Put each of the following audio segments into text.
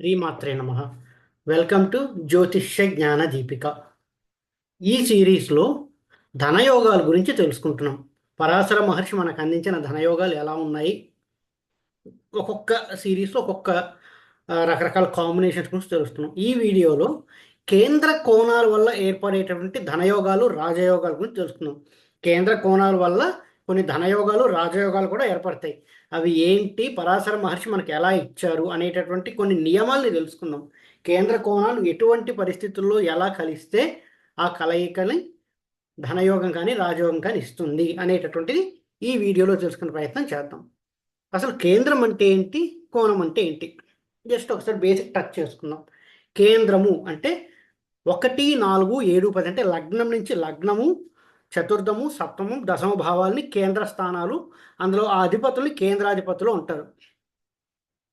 శ్రీమాత్రే నమ. Welcome to జ్యోతిష్య జ్ఞాన దీపిక. ఈ సిరీస్లో ధనయోగాల గురించి తెలుసుకుంటున్నాం. పరాశర మహర్షి మనకు అందించిన ధనయోగాలు ఎలా ఉన్నాయి? ఒక్కొక్క సిరీస్లో ఒక్కొక్క రకరకాల కాంబినేషన్స్ గురించి తెలుస్తున్నాం. ఈ వీడియోలో కేంద్ర కోణాల వల్ల ఏర్పడేటటువంటి ధనయోగాలు రాజయోగాల గురించి తెలుసుకుందాం. కేంద్ర కోణాల వల్ల కొన్ని ధనయోగాలు రాజయోగాలు కూడా ఏర్పడతాయి. అవి ఏంటి? పరాశర మహర్షి మనకు ఎలా ఇచ్చారు? అనేటటువంటి కొన్ని నియమాల్ని తెలుసుకుందాం. కేంద్ర కోణాలు ఎటువంటి పరిస్థితుల్లో ఎలా కలిస్తే ఆ కలయికని ధనయోగం కానీ రాజయోగం కానీ ఇస్తుంది? అనేటటువంటిది ఈ వీడియోలో తెలుసుకునే ప్రయత్నం చేద్దాం. అసలు కేంద్రం అంటే ఏంటి? కోణం అంటే ఏంటి? జస్ట్ ఒకసారి బేసిక్ టచ్ చేసుకుందాం. కేంద్రము అంటే ఒకటి నాలుగు ఏడు పది అంటే లగ్నం నుంచి లగ్నము చతుర్థము సప్తమం దశమ భావాల్ని కేంద్ర స్థానాలు అందులో ఆ అధిపతులు కేంద్రాధిపతులు అంటారు.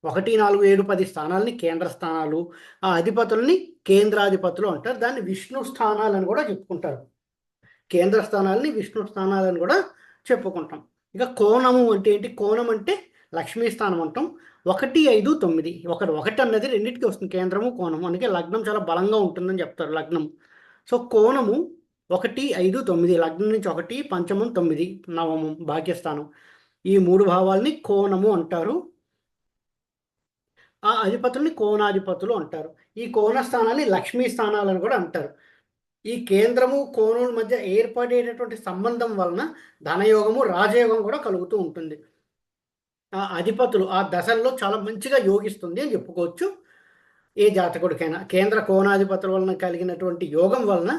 ఒకటి నాలుగు ఏడు పది స్థానాలని కేంద్ర స్థానాలు ఆ అధిపతుల్ని కేంద్రాధిపతులు అంటారు. దాన్ని విష్ణు స్థానాలని కూడా చెప్పుకుంటారు. కేంద్ర స్థానాలని విష్ణు స్థానాలని కూడా చెప్పుకుంటాం. ఇక కోణము అంటే ఏంటి? కోణం అంటే లక్ష్మీ స్థానం అంటాం. ఒకటి ఐదు తొమ్మిది. ఒకటి ఒకటి అన్నది రెండింటికి వస్తుంది. కేంద్రము కోణము. అందుకే లగ్నం చాలా బలంగా ఉంటుందని చెప్తారు లగ్నం. సో కోణము ఒకటి ఐదు తొమ్మిది లగ్నం నుంచి ఒకటి పంచమం తొమ్మిది నవమం భాగ్యస్థానం. ఈ మూడు భావాల్ని కోణము అంటారు. ఆ అధిపతుల్ని కోణాధిపతులు అంటారు. ఈ కోణ స్థానాన్ని లక్ష్మీ స్థానాలను కూడా అంటారు. ఈ కేంద్రము కోణుల మధ్య ఏర్పడేటటువంటి సంబంధం వలన ధనయోగము రాజయోగం కూడా కలుగుతూ ఉంటుంది. ఆ అధిపతులు ఆ దశల్లో చాలా మంచిగా యోగిస్తుంది అని చెప్పుకోవచ్చు. ఏ జాతకుడికైనా కేంద్ర కోణాధిపతుల వలన కలిగినటువంటి యోగం వలన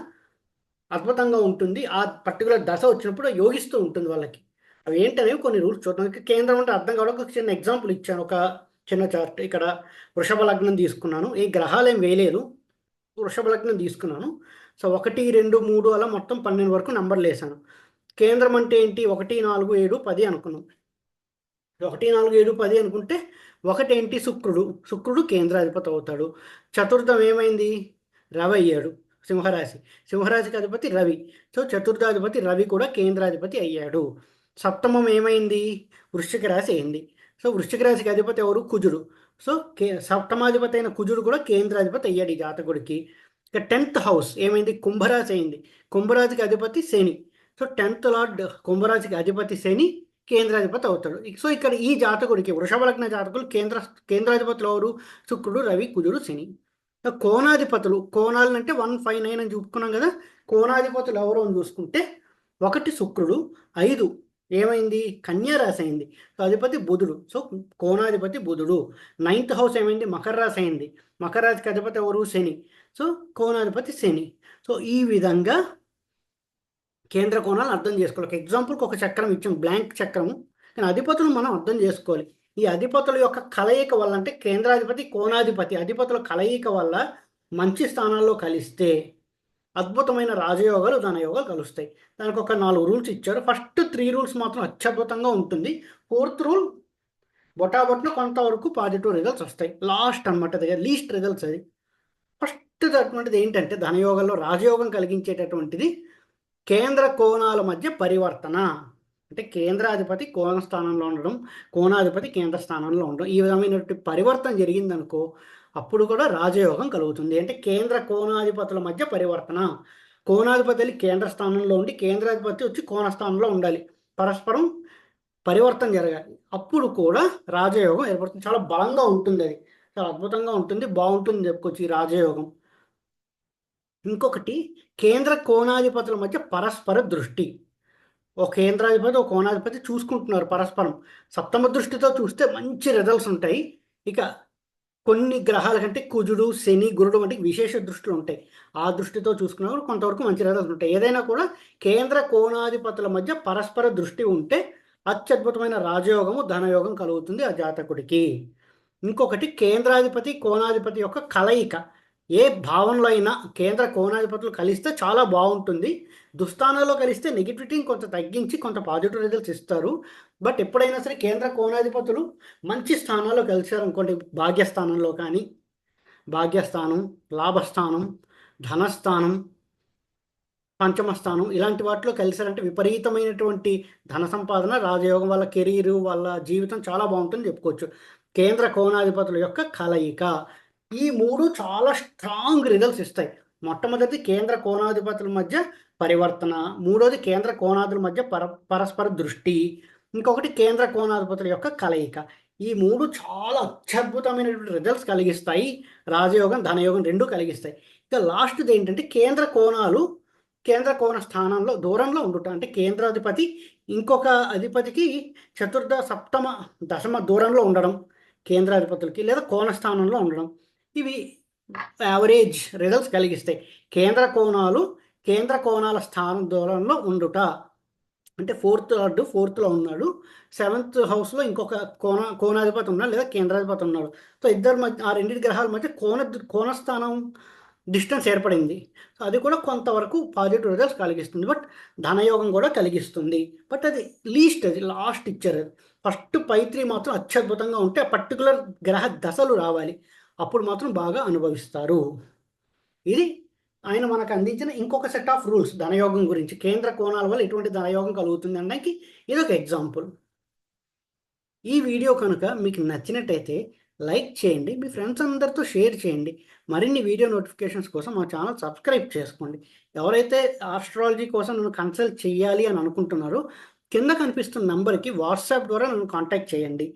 అద్భుతంగా ఉంటుంది. ఆ పర్టికులర్ దశ వచ్చినప్పుడు యోగిస్తూ ఉంటుంది వాళ్ళకి. అవి ఏంటనేవి కొన్ని రూల్స్ చూద్దాం. ఇక కేంద్రం అంటే అర్థం కావడానికి ఒక చిన్న ఎగ్జాంపుల్ ఇచ్చాను. ఒక చిన్న చార్ట్ ఇక్కడ వృషభ లగ్నం తీసుకున్నాను. ఈ గ్రహాలు ఏం వేయలేదు. వృషభ లగ్నం తీసుకున్నాను. సో ఒకటి రెండు మూడు అలా మొత్తం పన్నెండు వరకు నంబర్లు వేసాను కేంద్రం అంటే ఏంటి? ఒకటి నాలుగు ఏడు పది అనుకున్నాం. ఒకటి నాలుగు ఏడు పది అనుకుంటే ఒకటి ఏంటి? శుక్రుడు. శుక్రుడు కేంద్రాధిపతి అవుతాడు. చతుర్థం ఏమైంది? రవి అయ్యాడు. సింహరాశి. సింహరాశికి అధిపతి రవి. సో చతుర్థాధిపతి రవి కూడా కేంద్రాధిపతి అయ్యాడు. సప్తమం ఏమైంది? వృశ్చిక రాశి అయింది. సో వృశ్చిక రాశికి అధిపతి ఎవరు? కుజుడు. సో కే సప్తమాధిపతి అయిన కుజుడు కూడా కేంద్రాధిపతి అయ్యాడు ఈ జాతకుడికి. ఇక టెన్త్ హౌస్ ఏమైంది? కుంభరాశి అయింది. కుంభరాశికి అధిపతి శని. సో టెన్త్ లార్డ్ కుంభరాశికి అధిపతి శని కేంద్రాధిపతి అవుతాడు. సో ఇక్కడ ఈ జాతకుడికి వృషభ లగ్న జాతకులు కేంద్ర కేంద్రాధిపతులు ఎవరు? శుక్రుడు రవి కుజుడు శని. కోణాధిపతులు కోణాలను అంటే వన్ ఫైవ్ నైన్ అని చూపుకున్నాం కదా కోణాధిపతులు ఎవరు అని చూసుకుంటే ఒకటి శుక్రుడు ఐదు ఏమైంది? కన్యా రాశి అయింది. సో అధిపతి బుధుడు. సో కోణాధిపతి బుధుడు. నైన్త్ హౌస్ ఏమైంది? మకర రాశి అయింది. మకర రాశికి అధిపతి ఎవరు? శని. సో కోణాధిపతి శని. సో ఈ విధంగా కేంద్ర కోణాలు అర్థం చేసుకోవాలి. ఒక ఎగ్జాంపుల్కి ఒక చక్రం ఇచ్చాం బ్లాంక్ చక్రము. కానీ అధిపతులు మనం అర్థం చేసుకోవాలి. ఈ అధిపతుల యొక్క కలయిక వల్ల అంటే కేంద్రాధిపతి కోణాధిపతి అధిపతుల కలయిక వల్ల మంచి స్థానాల్లో కలిస్తే అద్భుతమైన రాజయోగాలు ధనయోగాలు కలుస్తాయి. దానికి ఒక నాలుగు రూల్స్ ఇచ్చారు. ఫస్ట్ త్రీ రూల్స్ మాత్రం అత్యద్భుతంగా ఉంటుంది. ఫోర్త్ రూల్ బొటాబొట్న కొంతవరకు పాజిటివ్ రిజల్ట్స్ వస్తాయి. లాస్ట్ అనమాట దగ్గర లీస్ట్ రిజల్ట్స్ అది. ఫస్ట్ అటువంటిది ఏంటంటే ధనయోగంలో రాజయోగం కలిగించేటటువంటిది కేంద్ర కోణాల మధ్య పరివర్తన. అంటే కేంద్రాధిపతి కోణ స్థానంలో ఉండడం కోణాధిపతి కేంద్ర స్థానంలో ఉండడం ఈ విధమైనటువంటి పరివర్తన జరిగిందనుకో అప్పుడు కూడా రాజయోగం కలుగుతుంది. అంటే కేంద్ర కోణాధిపతుల మధ్య పరివర్తన. కోణాధిపతి కేంద్ర స్థానంలో ఉండి కేంద్రాధిపతి వచ్చి కోణ స్థానంలో ఉండాలి. పరస్పరం పరివర్తన జరగాలి. అప్పుడు కూడా రాజయోగం ఏర్పడుతుంది. చాలా బలంగా ఉంటుంది అది. చాలా అద్భుతంగా ఉంటుంది. బాగుంటుంది చెప్పుకోవచ్చు ఈ రాజయోగం. ఇంకొకటి కేంద్ర కోణాధిపతుల మధ్య పరస్పర దృష్టి. ఒక కేంద్రాధిపతి ఒక కోణాధిపతి చూసుకుంటున్నారు పరస్పరం. సప్తమ దృష్టితో చూస్తే మంచి రిజల్ట్స్ ఉంటాయి. ఇక కొన్ని గ్రహాల కంటే కుజుడు శని గురుడు వంటి విశేష దృష్టిలు ఉంటాయి. ఆ దృష్టితో చూసుకున్నప్పుడు కొంతవరకు మంచి రిజల్ట్స్ ఉంటాయి. ఏదైనా కూడా కేంద్ర కోణాధిపతుల మధ్య పరస్పర దృష్టి ఉంటే అత్యద్భుతమైన రాజయోగము ధనయోగం కలుగుతుంది ఆ జాతకుడికి. ఇంకొకటి కేంద్రాధిపతి కోణాధిపతి యొక్క కలయిక. ఏ భావనలో అయినా కేంద్ర కోణాధిపతులు కలిస్తే చాలా బాగుంటుంది. దుస్థానాల్లో కలిస్తే నెగిటివిటీని కొంత తగ్గించి కొంత పాజిటివ్ రిజల్ట్స్ ఇస్తారు. బట్ ఎప్పుడైనా సరే కేంద్ర కోణాధిపతులు మంచి స్థానాల్లో కలిశారు అనుకోండి. భాగ్యస్థానంలో కానీ భాగ్యస్థానం లాభస్థానం ధనస్థానం పంచమస్థానం ఇలాంటి వాటిలో కలిశారంటే విపరీతమైనటువంటి ధన సంపాదన రాజయోగం వాళ్ళ కెరీర్ వాళ్ళ జీవితం చాలా బాగుంటుంది చెప్పుకోవచ్చు. కేంద్ర కోణాధిపతుల యొక్క కలయిక. ఈ మూడు చాలా స్ట్రాంగ్ రిజల్ట్స్ ఇస్తాయి. మొట్టమొదటి కేంద్ర కోణాధిపతుల మధ్య పరివర్తన మూడోది కేంద్ర కోణాదుల మధ్య పర పరస్పర దృష్టి ఇంకొకటి కేంద్ర కోణాధిపతుల యొక్క కలయిక. ఈ మూడు చాలా అత్యద్భుతమైనటువంటి రిజల్ట్స్ కలిగిస్తాయి. రాజయోగం ధనయోగం రెండు కలిగిస్తాయి. ఇక లాస్ట్ది ఏంటంటే కేంద్ర కోణాలు కేంద్ర కోణ స్థానంలో దూరంలో ఉండుట. అంటే కేంద్రాధిపతి ఇంకొక అధిపతికి చతుర్థ సప్తమ దశమ దూరంలో ఉండడం కేంద్రాధిపతులకి లేదా కోణ స్థానంలో ఉండడం. ఇవి యావరేజ్ రిజల్ట్స్ కలిగిస్తాయి. కేంద్ర కోణాలు కేంద్ర కోణాల స్థానం దూరంలో ఉండుట. అంటే ఫోర్త్ లార్డు ఫోర్త్లో ఉన్నాడు. సెవెంత్ హౌస్లో ఇంకొక కోణ కోణాధిపతి ఉన్నాడు లేదా కేంద్రాధిపతి ఉన్నాడు. సో ఇద్దరు మధ్య ఆ రెండింటి గ్రహాల మధ్య కోణ కోణస్థానం డిస్టెన్స్ ఏర్పడింది. సో అది కూడా కొంతవరకు పాజిటివ్ రిజల్ట్స్ కలిగిస్తుంది. బట్ ధనయోగం కూడా కలిగిస్తుంది. బట్ అది లీస్ట్ అది లాస్ట్ ఇచ్చారు. ఫస్ట్ పైత్రి మాత్రం అత్యద్భుతంగా ఉంటే ఆ పర్టికులర్ గ్రహ దశలు రావాలి. అప్పుడు మాత్రం బాగా అనుభవిస్తారు. ఇది ఆయన మనకు అందించిన ఇంకొక సెట్ ఆఫ్ రూల్స్ ధనయోగం గురించి. కేంద్ర కోణాల వల్ల ఎటువంటి ధనయోగం కలుగుతుంది అనడానికి ఇది ఒక ఎగ్జాంపుల్ ఈ వీడియో కనుక మీకు నచ్చినట్టయితే లైక్ చేయండి మీ ఫ్రెండ్స్ అందరితో షేర్ చేయండి. మరిన్ని వీడియో నోటిఫికేషన్స్ కోసం మా ఛానల్ సబ్స్క్రైబ్ చేసుకోండి. ఎవరైతే ఆస్ట్రాలజీ కోసం నన్ను కన్సల్ట్ చేయాలి అని అనుకుంటున్నారో కింద కనిపిస్తున్న నంబర్కి వాట్సాప్ ద్వారా నన్ను కాంటాక్ట్ చేయండి.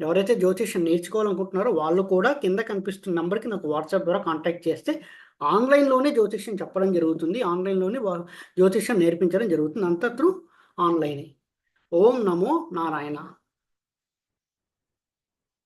ఎవరైతే జ్యోతిష్యం నేర్చుకోవాలనుకుంటున్నారో వాళ్ళు కూడా కింద కనిపిస్తున్న నెంబర్కి నాకు వాట్సాప్ ద్వారా కాంటాక్ట్ చేస్తే ఆన్లైన్లోనే జ్యోతిష్యం చెప్పడం జరుగుతుంది. ఆన్లైన్లోనే జ్యోతిష్యం నేర్పించడం జరుగుతుంది. అంతా త్రూ ఆన్లైనే. ఓం నమో నారాయణ.